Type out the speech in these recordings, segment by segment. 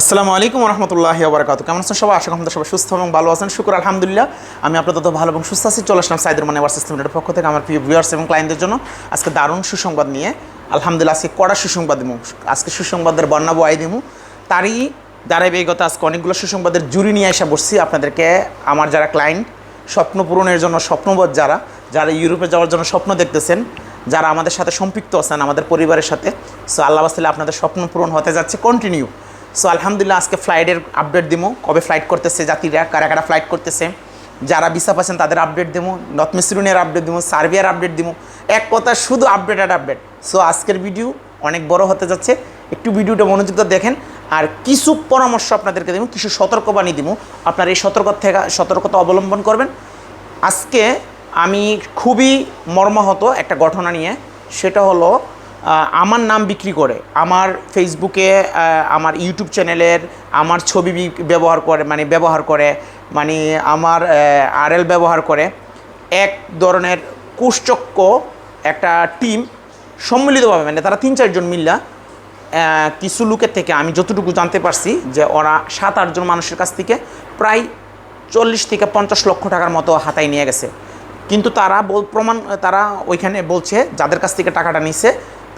আসসালামু আলাইকুম রহমতুল্লাহি আবরকাত কেমন আছেন সবাই? আশা করি সবাই সুস্থ এবং ভালো আছেন। শুক্র, আলহামদুলিল্লাহ। আমি আপনাদের তো ভালো এবং সুস্থ আছি। চলে আসলাম সাইদুর মানে ওয়ার সিস্টেমের পক্ষ থেকে আমার প্রিয় ভিউয়ার্স এবং ক্লায়েন্টদের জন্য। আজকে দারুণ সুসংবাদ নিয়ে, আলহামদুলিল্লাহ আজকে কড়া সুসংবাদ দিব আজকে সুসংবাদের বর্ণা বয়াই দিব। তারই ধারাবাহিকতা আজকে অনেকগুলো সুসংবাদের জুড়ি নিয়ে এসে বসছি। আপনাদেরকে আমার যারা ক্লায়েন্ট স্বপ্ন পূরণের জন্য, স্বপ্নবোধ যারা যারা ইউরোপে যাওয়ার জন্য স্বপ্ন দেখতেছেন, যারা আমাদের সাথে সম্পৃক্ত আছেন, আমাদের পরিবারের সাথে। সো আল্লাহ বাসলে আপনাদের স্বপ্ন পূরণ হতে যাচ্ছে কন্টিনিউ সো আলহামদুলিল্লাহ, আজকে ফ্লাইটের আপডেট দিব কবে ফ্লাইট করতেছে যাত্রীরা কারা কারা ফ্লাইট করতেছে। যারা ভিসা পাচ্ছেন, তাদের আপডেট দেবো নর্থ মিসরুনের আপডেট দিব সার্বিয়ার আপডেট দিব এক কথা, শুধু আপডেট আর আপডেট সো আজকের ভিডিও অনেক বড় হতে যাচ্ছে। একটু ভিডিওটা মনোযোগ দেখেন। আর কিছু পরামর্শ আপনাদেরকে দেবো কিছু সতর্কবাণী দিব আপনার এই সতর্ক থেকে, সতর্কতা অবলম্বন করবেন। আজকে আমি খুবই মর্মাহত একটা ঘটনা নিয়ে। সেটা হলো আমার নাম বিক্রি করে, আমার ফেসবুকে আমার ইউটিউব চ্যানেলের আমার ছবি ব্যবহার করে মানে ব্যবহার করে মানে আমার আরএল ব্যবহার করে, এক ধরনের কুশ্চক্য একটা টিম সম্মিলিতভাবে মানে তারা তিন চারজন মিল্লা কিছু লোকের থেকে আমি যতটুকু জানতে পারছি যে ওরা সাত আটজন মানুষের কাছ থেকে প্রায় চল্লিশ থেকে পঞ্চাশ লক্ষ টাকার মতো হাতায় নিয়ে গেছে। কিন্তু তারা বল, প্রমাণ, তারা ওইখানে বলছে, যাদের কাছ থেকে টাকাটা নিছে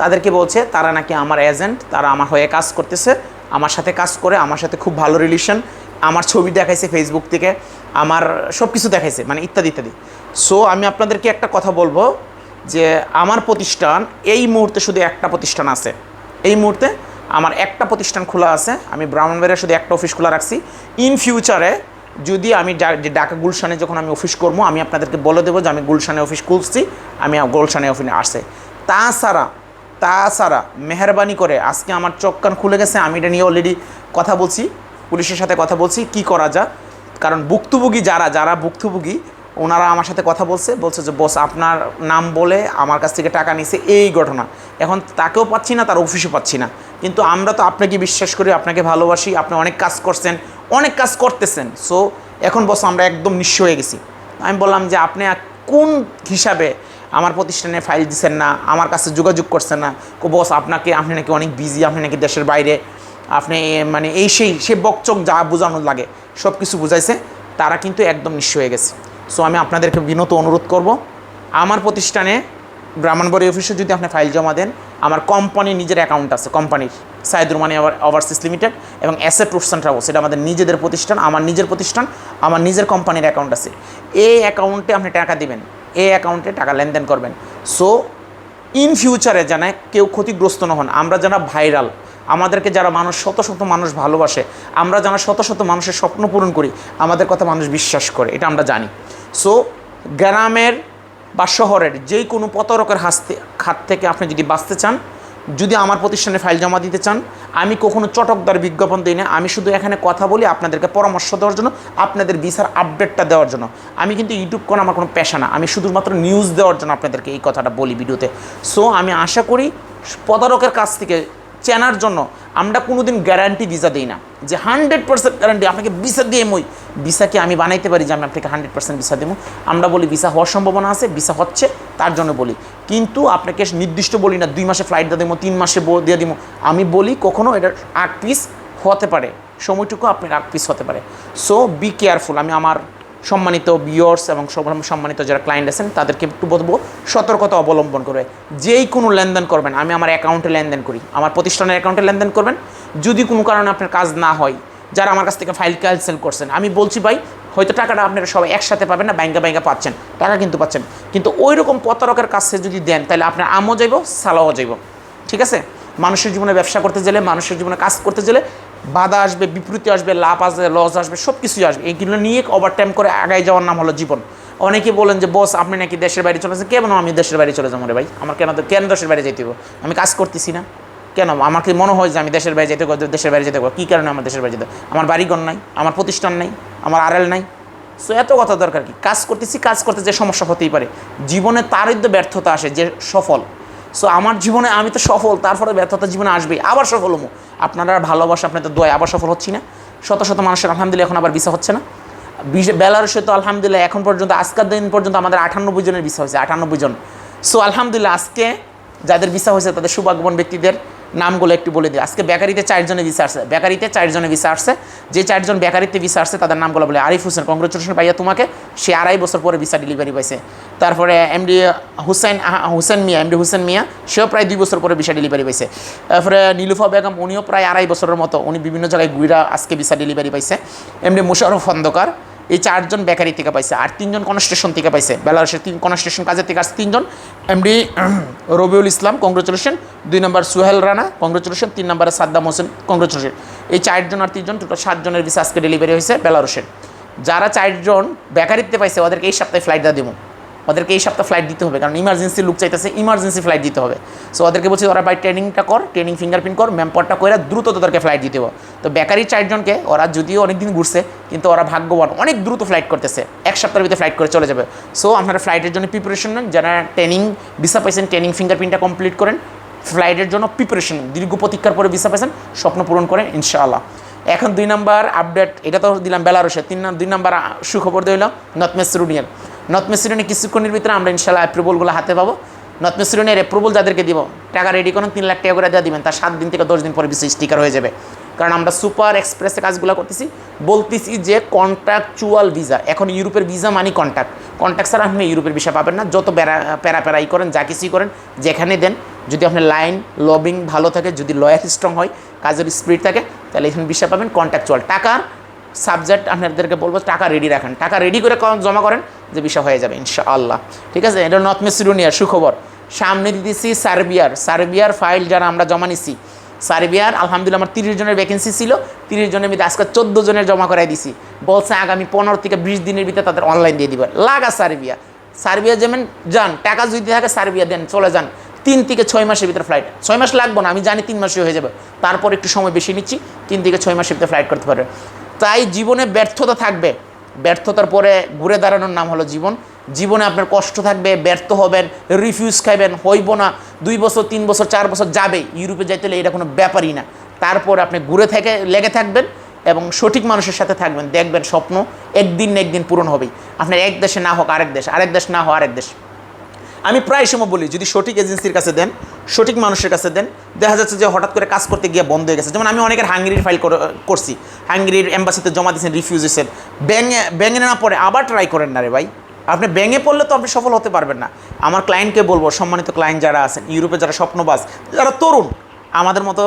তাদেরকে বলছে, তারা নাকি আমার এজেন্ট তারা আমার হয়ে কাজ করতেছে, আমার সাথে কাজ করে, আমার সাথে খুব ভালো রিলেশন আমার ছবি দেখাইছে ফেসবুক থেকে, আমার সব কিছু দেখাইছে মানে ইত্যাদি ইত্যাদি। সো আমি আপনাদেরকে একটা কথা বলব, যে আমার প্রতিষ্ঠান, এই মুহূর্তে শুধু একটা প্রতিষ্ঠান আছে। এই মুহূর্তে আমার একটা প্রতিষ্ঠান খোলা আছে, আমি ব্রাহ্মণবাড়িয়া শুধু একটা অফিস খোলা রাখছি। ইন ফিউচারে যদি আমি ঢাকা গুলশানে যখন আমি অফিস করব, আমি আপনাদেরকে বলে দেবো যে আমি গুলশানে অফিস খুলছি, আমি গুলশানে অফিসে আসে তাছাড়া তাছাড়া মেহরবানি করে আজকে আমার চোখ কান খুলে গেছে, আমি এটা নিয়ে অলরেডি কথা বলছি, পুলিশের সাথে কথা বলছি, কি করা যায়? কারণ ভুক্তভোগী যারা যারা ভুক্তভোগী, ওনারা আমার সাথে কথা বলছে বলছে যে, বস, আপনার নাম বলে আমার কাছ থেকে টাকা নিছে এই ঘটনা। এখন তাকেও পাচ্ছি না, তার অফিসও পাচ্ছি না। কিন্তু আমরা তো আপনাকে বিশ্বাস করি, আপনাকে ভালোবাসি, আপনি অনেক কাজ করছেন, অনেক কাজ করতেছেন। সো এখন বস, আমরা একদম নিঃস্ব হয়ে গেছি। আমি বললাম যে, আপনি কোন হিসাবে আমার প্রতিষ্ঠানে ফাইল দিচ্ছেন না, আমার কাছে যোগাযোগ করছেন না। কো, বস, আপনাকে, আপনি নাকি অনেক বিজি আপনি নাকি দেশের বাইরে। আপনি মানে এই সেই, সে বকচক যা বোঝানো লাগে সব কিছু বুঝাইছে, তারা কিন্তু একদম নিঃস্ব হয়ে গেছে। সো আমি আপনাদেরকে বিনত অনুরোধ করব, আমার প্রতিষ্ঠানে ব্রাহ্মণবাড়ি অফিসে যদি আপনি ফাইল জমা দেন, আমার কোম্পানির নিজের অ্যাকাউন্ট আছে কোম্পানির সাইদ রুমানি ওভারসিস লিমিটেড এবং অ্যাসেট টুরস অ্যান্ড ট্রাভেলস এটা আমাদের নিজেদের প্রতিষ্ঠান, আমার নিজের প্রতিষ্ঠান, আমার নিজের কোম্পানির অ্যাকাউন্ট আছে। এই অ্যাকাউন্টে আপনি টাকা দিবেন এই অ্যাকাউন্টে টাকা লেনদেন করবেন। সো, ইন ফিউচারে যেন কেউ ক্ষতিগ্রস্ত না হন, আমরা যারা ভাইরাল, আমাদেরকে যারা মানুষ, শত শত মানুষ ভালোবাসে, আমরা যারা শত শত মানুষের স্বপ্ন পূরণ করি, আমাদের কথা মানুষ বিশ্বাস করে, এটা আমরা জানি। সো, গ্রামের বা শহরের যেই কোনো প্রতারকের হাসতে খাত থেকে আপনি যদি বাঁচতে চান যদি আমার প্রতিষ্ঠানে ফাইল জমা দিতে চান, আমি কখনো চটকদার বিজ্ঞাপন দিই না। আমি শুধু এখানে কথা বলি আপনাদেরকে পরামর্শ দেওয়ার জন্য, আপনাদের ভিসার আপডেটটা দেওয়ার জন্য। আমি কিন্তু ইউটিউব কোনো আমার কোনো পেশা না। আমি শুধুমাত্র নিউজ দেওয়ার জন্য আপনাদেরকে এই কথাটা বলি ভিডিওতে। সো আমি আশা করি প্রতারকের কাছ থেকে চেনার জন্য আমরা কোনোদিন গ্যারান্টি ভিসা দিই না। যে হান্ড্রেড পার্সেন্ট গ্যারান্টি আপনাকে ভিসা দিয়ে মই ভিসাকে আমি বানাইতে পারি যে আমি আপনাকে হান্ড্রেড পার্সেন্ট ভিসা দেবো? আমরা বলি ভিসা হওয়ার সম্ভাবনা আছে ভিসা হচ্ছে, তার জন্য বলি। কিন্তু আপনাকে নির্দিষ্ট বলি না, দুই মাসে ফ্লাইট দিয়ে দেবো তিন মাসে দিয়ে দিব আমি বলি কখনো এটা আট পিস হতে পারে। সময়টুকু আপনার আট পিস হতে পারে। সো বি কেয়ারফুল আমি আমার সম্মানিত বিয়র্স এবং সম্মানিত যারা ক্লায়েন্ট আছেন, তাদেরকে একটু বলব, সতর্কতা অবলম্বন করবে যেই কোনো লেনদেন করবেন, আমি আমার অ্যাকাউন্টে লেনদেন করি। আমার প্রতিষ্ঠানের অ্যাকাউন্টে লেনদেন করবেন। যদি কোনো কারণে আপনার কাজ না হয়, যারা আমার কাছ থেকে ফাইল ক্যান্সেল করছেন, আমি বলছি ভাই হয়তো টাকাটা আপনারা সবাই একসাথে পাবেন না ব্যাঙ্কা ব্যাঙ্কা পাচ্ছেন, টাকা কিন্তু পাচ্ছেন। কিন্তু ওই রকম প্রতারকের কাছে যদি দেন, তাহলে আপনার আমও যাইব সালাও যাইব। ঠিক আছে? মানুষের জীবনে ব্যবসা করতে গেলে, মানুষের জীবনে কাজ করতে গেলে বাধা আসবে, বিপরীতি আসবে, লাভ আসবে, লস আসবে সব কিছুই আসবে। এইগুলো নিয়ে ওভারটাইম করে আগায় যাওয়ার নাম হলো জীবন। অনেকে বলেন যে, বস, আপনি নাকি দেশের বাইরে চলে যাচ্ছেন কেন আমি দেশের বাইরে চলে যাব রে ভাই? আমার কেন কেন দেশের বাইরে যেতে হবে আমি কাজ করতেছি না। কেন? আমার কি মনে হয় যে আমি দেশের বাইরে যেতে হবে, দেশের বাইরে যেতে হবে? কী কারণে আমার দেশের বাইরে যেতে আমার বাড়িঘর নাই আমার প্রতিষ্ঠান নাই আমার আড়াল নাই। সো এত কথা দরকার কি? কাজ করতেছি কাজ করতে যে সমস্যা হতেই পারে। জীবনে তারই তো ব্যর্থতা আসে যে সফল। সো আমার জীবনে আমি তো সফল তারপরে ব্যর্থতা জীবনে আসবেই। আবার সফল হব। আপনারা ভালোবাসা আপনাদের দোয় আবার সফল হচ্ছি না। শত শত মানুষের আলহামদুলিল্লাহ এখন আবার ভিসা হচ্ছে না। বেলারুসে তো আলহামদুলিল্লাহ এখন পর্যন্ত আজকের দিন পর্যন্ত আমাদের আটানব্বই জনের ভিসা হয়েছে আটানব্বই জন। সো আলহামদুলিল্লাহ আজকে যাদের ভিসা হয়েছে তাদের সুভাগ্যবান ব্যক্তিদের নামগুলো একটু বলে দিই। আজকে বেকারিতে চারজনে ভিসা আসছে। বেকারিতে চারজনে ভিসা আসছে। যে চারজন বেকারিতে ভিসা আসছে, তাদের নামগুলো বলে। আরিফ হোসেন কংগ্রেচুলেশন ভাইয়া, তোমাকে সে আড়াই বছর পরে ভিসা ডেলিভারি পাইছে। তারপরে এমডি হুসেন হুসেন মিয়া, এমডি হুসেন মিয়া, সেও প্রায় দুই বছর পরে ভিসা ডেলিভারি পাইছে। তারপরে নীলুফা বেগম, উনিও প্রায় আড়াই বছরের মতো, উনি বিভিন্ন জায়গায় ঘুরা আজকে ভিসা ডেলিভারি পাইছে। এমডি মুশারফ খন্দকার এই চারজন বেকারি থেকে পাইছে, আর তিনজন কনস্টেশন থেকে পাইছে। বেলারসের তিন কনস্টেশন কাজের থেকে আসছে তিনজন। এমডি রবিউল ইসলাম কংগ্রেচুলেশন দুই নম্বর সুহেল রানা কংগ্রেচুলেশন তিন নম্বরে সাদ্দাম হোসেন কংগ্রেচুলেশন এই চারজন আর তিনজন টোটাল সাতজনের ভিসা আজকে ডেলিভারি হয়েছে বেলারসের যারা চারজন বেকারিতে পাইছে, ওদেরকে এই সপ্তাহে ফ্লাইট দেওয়া দেবো। ওদেরকে এই সপ্তাহে ফ্লাইট দিতে হবে, কারণ ইমার্জেন্সি লুক চাইতেছে ইমার্জেন্সি ফ্লাইট দিতে হবে। সো ওদেরকে বলছি ওরা ভাই ট্রেনিংটা কর ট্রেনিং ফিঙ্গারপ্রিন্ট কর ম্যাম্পরটা করে দ্রুত তোদেরকে ফ্লাইট দিতে হবে। তো বেকারি চারজনকে, ওরা যদিও অনেক দিন ঘুরছে, কিন্তু ওরা ভাগ্যবান, অনেক দ্রুত ফ্লাইট করতেছে। এক সপ্তাহের ভিতরে ফ্লাইট করে চলে যাবে। সো আপনারা ফ্লাইটের জন্য প্রিপারেশন নেন, যারা ট্রেনিং ভিসা পাইছেন ট্রেনিং ফিঙ্গারপ্রিন্টটা কমপ্লিট করেন ফ্লাইটের জন্য প্রিপারেশন দীর্ঘ প্রতীক্ষার পরে ভিসা পাইছেন, স্বপ্ন পূরণ করেন, ইনশাআল্লাহ। এখন দুই নাম্বার আপডেট এটা তো দিলাম বেলারসের তিন দুই নাম্বার সুখবর দিলাম নর্থ মেসিডোনিয়ার নর্থ মেসিডোনিয়া কিছুক্ষণের ভিতরে আমরা ইনশাল্লাহ অ্যাপ্রুভালগুলো হাতে পাবো। নর্থ মেসিডোনিয়ার অ্যাপ্রুভাল যাদেরকে দিব, টাকা রেডি করুন, তিন লাখ টাকা করে দেওয়া দিবেন, তার সাত দিন থেকে দশ দিন পরে বিশেষ স্টিকার হয়ে যাবে। কারণ আমরা সুপার এক্সপ্রেসে কাজগুলো করতেছি, বলতেছি যে কন্ট্রাকচুয়াল ভিসা এখন ইউরোপের ভিসা মানি কন্ট্যাক্ট কন্ট্যাক্ট ছাড়া আপনি ইউরোপের ভিসা পাবেন না, যত প্যারা প্যারা প্যারাই করেন, যা কিছুই করেন, যেখানে দেন, যদি আপনার লাইন লবিং ভালো থাকে, যদি লয়ার স্ট্রং হয়, কাজের স্পিড থাকে, তাহলে এখানে ভিসা পাবেন কন্ট্রাকচুয়াল টাকার সাবজেক্ট আপনাদেরকে বলব, টাকা রেডি রাখেন। টাকা রেডি করে জমা করেন যে বিষয় হয়ে যাবে, ইনশাআল্লাহ। ঠিক আছে? এটা নর্থ মেসিডোনিয়ার সুখবর। সামনে দিতেছি সার্বিয়ার। সার্বিয়ার ফাইল যারা আমরা জমা নিছি। সার্বিয়ার, আলহামদুলিল্লাহ আমার তিরিশ জনের ভ্যাকেন্সি ছিল। তিরিশ জনের ভিতরে আজকে চোদ্দ জনের জমা করাই দিছি। বলছে আগামী পনেরো থেকে বিশ দিনের ভিতরে তাদের অনলাইন দিয়ে দিবে। লাগা সার্বিয়া। সার্বিয়া যেমন যান, টাকা যদি থাকে সার্বিয়া দেন, চলে যান। তিন থেকে ছয় মাসের ভিতরে ফ্লাইট ছয় মাস লাগবে না, আমি জানি তিন মাসে হয়ে যাবে। তারপর একটু সময় বেশি নিচ্ছি, তিন থেকে ছয় মাসের ভিতরে ফ্লাইট করতে পারবে। তাই জীবনে ব্যর্থতা থাকবে। ব্যর্থতার পরে ঘুরে দাঁড়ানোর নাম হলো জীবন। জীবনে আপনার কষ্ট থাকবে, ব্যর্থ হবেন রিফিউজ খাইবেন, হইব না। দুই বছর, তিন বছর, চার বছর যাবে ইউরোপে যাইতে হলে এটা কোনো ব্যাপারই না। তারপর আপনি ঘুরে থেকে, লেগে থাকবেন এবং সঠিক মানুষের সাথে থাকবেন। দেখবেন স্বপ্ন একদিন না একদিন পূরণ হবেই। আপনার এক দেশে না হোক আরেক দেশ আরেক দেশ না হোক আরেক দেশ। আমি প্রায় সময় বলি, যদি সঠিক এজেন্সির কাছে দেন, সঠিক মানুষের কাছে দেন, দেখা যাচ্ছে যে হঠাৎ করে কাজ করতে গিয়ে বন্ধ হয়ে গেছে। যেমন আমি অনেকের হাঙ্গেরির ফাইল করছি। হাঙ্গেরির এম্বাসিতে জমা দিয়েছেন রিফিউজ ব্যাঙে ব্যাঙে না পড়ে আবার ট্রাই করেন না রে ভাই। আপনি ব্যাঙে পড়লে তো আপনি সফল হতে পারবেন না। আমার ক্লায়েন্টকে বলব, সম্মানিত ক্লায়েন্ট যারা আছেন, ইউরোপে যারা স্বপ্নবাজ, যারা তরুণ, আমাদের মতো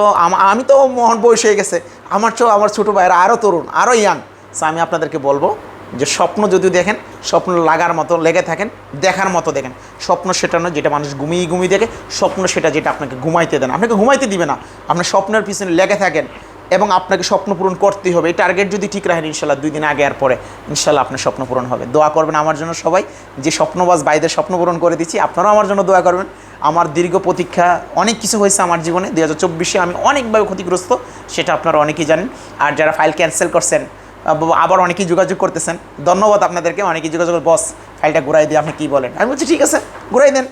আমি তো মহান বয়স হয়ে গেছে। আমার চো আমার ছোটো ভাইয়েরা আরও তরুণ আরও ইয়াং সো আমি আপনাদেরকে বলব যে স্বপ্ন যদি দেখেন, স্বপ্ন লাগার মতো লেগে থাকেন, দেখার মতো দেখেন, স্বপ্ন সেটা নয় যেটা মানুষ ঘুমিয়ে ঘুমিয়ে দেখে, স্বপ্ন সেটা যেটা আপনাকে ঘুমাইতে দেন আপনাকে ঘুমাইতে দিবে না। আপনার স্বপ্নের পিছনে লেগে থাকেন এবং আপনাকে স্বপ্ন পূরণ করতেই হবে। এই টার্গেট যদি ঠিক রাখেন, ইনশাল্লাহ দুই দিন আগে আর পরে ইনশাল্লাহ আপনার স্বপ্ন পূরণ হবে। দোয়া করবেন আমার জন্য সবাই। যে স্বপ্নবাজ বাইদের স্বপ্ন পূরণ করে দিচ্ছি, আপনারাও আমার জন্য দোয়া করবেন। আমার দীর্ঘ প্রতীক্ষা, অনেক কিছু হয়েছে আমার জীবনে। দু হাজার চব্বিশে আমি অনেকভাবে ক্ষতিগ্রস্ত, সেটা আপনারা অনেকেই জানেন। আর যারা ফাইল ক্যান্সেল করছেন আবার অনেকেই যোগাযোগ করতেছেন। ধন্যবাদ আপনাদেরকে, অনেকেই যোগাযোগ বস ফাইলটা ঘুরাই দিয়ে আপনি কী বলেন? আমি বলছি, ঠিক আছে, ঘুরাই দেন।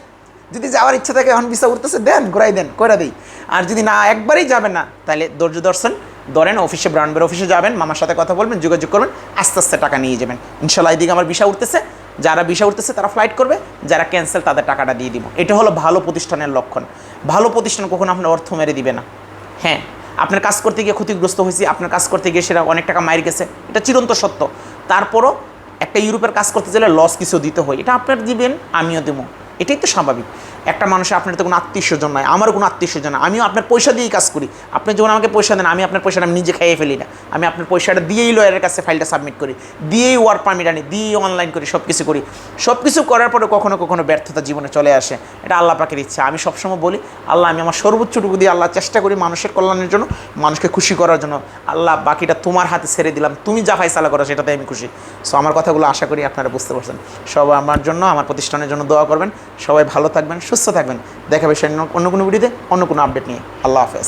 যদি যাওয়ার ইচ্ছা থাকে, এখন ভিসা উঠতেছে, দেন, ঘুরাই দেন করে দিই। আর যদি না, একবারেই যাবেন না, তাহলে ধৈর্য দর্শন ধরেন অফিসে ব্রান্ডবের অফিসে যাবেন, মামার সাথে কথা বলবেন, যোগাযোগ করবেন, আস্তে আস্তে টাকা নিয়ে যাবেন। ইনশাল্লাহ এদিকে আমার ভিসা উঠতেছে। যারা ভিসা উঠতেছে, তারা ফ্লাইট করবে, যারা ক্যান্সেল তাদের টাকাটা দিয়ে দিব। এটা হলো ভালো প্রতিষ্ঠানের লক্ষণ। ভালো প্রতিষ্ঠান কখনো আপনার অর্থ মেরে দিবে না। হ্যাঁ আপনার কাজ করতে গিয়ে ক্ষতিগ্রস্ত হয়েছি, আপনার কাজ করতে গিয়ে সেটা অনেক টাকা মায়ের গেছে। এটা চিরন্ত সত্য। তারপরও একটা ইউরোপের কাজ করতে গেলে লস কিছু দিতে হয়। এটা আপনার দিবেন আমিও দেবো। এটাই তো স্বাভাবিক। একটা মানুষের আপনার তো কোনো আত্মীয় স্বজন নয় আমারও কোনো আত্মীয় স্বজন নয় আমিও আপনার পয়সা দিয়েই কাজ করি। আপনি যখন আমাকে পয়সা দেন, আমি আপনার পয়সাটা আমি নিজে খাইয়ে ফেলি না। আমি আপনার পয়সাটা দিয়েই লয়ারের কাছে ফাইলটা সাবমিট করি, দিয়েই ওয়ার্ক পারমিট আনি, দিয়েই অনলাইন করি সব কিছু করি। সব কিছু করার পরে কখনো কখনো ব্যর্থতা জীবনে চলে আসে। এটা আল্লাহ পাকের ইচ্ছা। আমি সবসময় বলি, আল্লাহ, আমি আমার সর্বোচ্চটুকু দিয়ে আল্লাহ চেষ্টা করি মানুষের কল্যাণের জন্য, মানুষকে খুশি করার জন্য। আল্লাহ, বাকিটা তোমার হাতে ছেড়ে দিলাম, তুমি যা ফাইসালা করো সেটাতে আমি খুশি। সো আমার কথাগুলো আশা করি আপনারা বুঝতে পারছেন। সব আমার জন্য, আমার প্রতিষ্ঠানের জন্য দোয়া করবেন। সবাই ভালো থাকবেন, সুস্থ থাকবেন। দেখাবে সে অন্য কোনো ভিডিওতে, অন্য কোনো আপডেট নিয়ে। আল্লাহ হাফেজ।